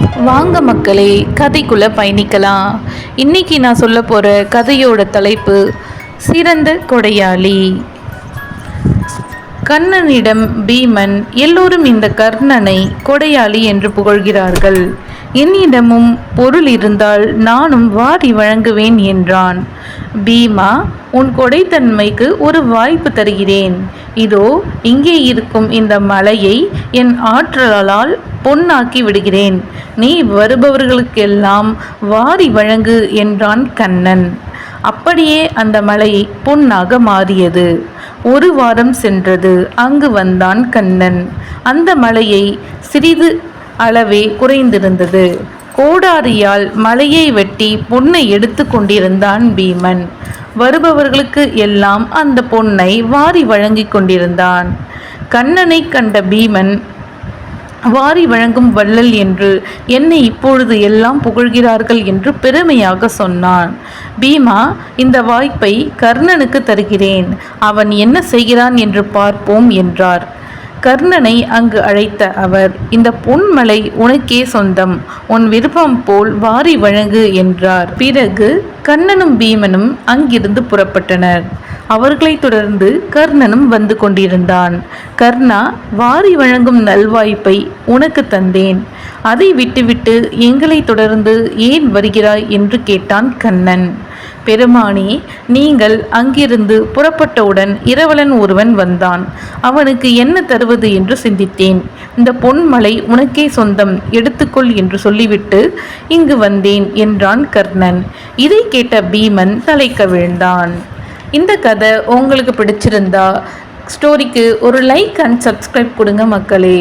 வாங்க மக்களே கதைக்குள்ளே பயணிக்கலாம். இன்னைக்கு நான் சொல்ல போகிற கதையோட தலைப்பு சிறந்த கொடையாளி. கண்ணனிடம் பீமன் எல்லோரும் இந்த கர்ணனை கொடையாளி என்று புகழ்கிறார்கள். என்னிடமும் பொருள் இருந்தால் நானும் வாரி வழங்குவேன் என்றான். பீமா உன் கொடைத்தன்மைக்கு ஒரு வாய்ப்பு தருகிறேன். இதோ இங்கே இருக்கும் இந்த மலையை என் ஆற்றலால் பொன்னாக்கி விடுகிறேன். நீ வருபவர்களுக்கெல்லாம் வாரி வழங்கு என்றான் கண்ணன். அப்படியே அந்த மலை பொன்னாக மாறியது. ஒரு வாரம் சென்றது. அங்கு வந்தான் கண்ணன். அந்த மலையை சிறிது அளவே குறைந்திருந்தது. கோடாரியால் மலையை வெட்டி பொன்னை எடுத்து கொண்டிருந்தான் பீமன். வருபவர்களுக்கு எல்லாம் அந்த பொன்னை வாரி வழங்கிக் கொண்டிருந்தான். கண்ணனை கண்ட பீமன் வாரி வழங்கும் வள்ளல் என்று என்னை இப்பொழுது எல்லாம் புகழ்கிறார்கள் என்று பெருமையாக சொன்னான். பீமா இந்த வாய்ப்பை கர்ணனுக்கு தருகிறேன். அவன் என்ன செய்கிறான் என்று பார்ப்போம் என்றார். கர்ணனை அங்கு அழைத்த அவர் இந்த பொன்மலை உனக்கே சொந்தம் உன் விருப்பம் போல் வாரி வழங்கு என்றார். பிறகு கண்ணனும் பீமனும் அங்கிருந்து புறப்பட்டனர். அவர்களைத் தொடர்ந்து கர்ணனும் வந்து கொண்டிருந்தான். கர்ணா வாரி வழங்கும் நல்வாய்ப்பை உனக்கு தந்தேன். அதை விட்டுவிட்டு எங்களை தொடர்ந்து ஏன் வருகிறாய் என்று கேட்டான் கண்ணன். பெருமானே நீங்கள் அங்கிருந்து புறப்பட்டவுடன் இரவலன் ஒருவன் வந்தான். அவனுக்கு என்ன தருவது என்று சிந்தித்தேன். இந்த பொன்மலை உனக்கே சொந்தம் எடுத்துக்கொள் என்று சொல்லிவிட்டு இங்கு வந்தேன் என்றான் கர்ணன். இதை கேட்ட பீமன் தலை கவிழ்ந்தான் இந்த கதை உங்களுக்கு பிடிச்சிருந்தா ஸ்டோரிக்கு ஒரு லைக் அண்ட் சப்ஸ்கிரைப் கொடுங்க மக்களே.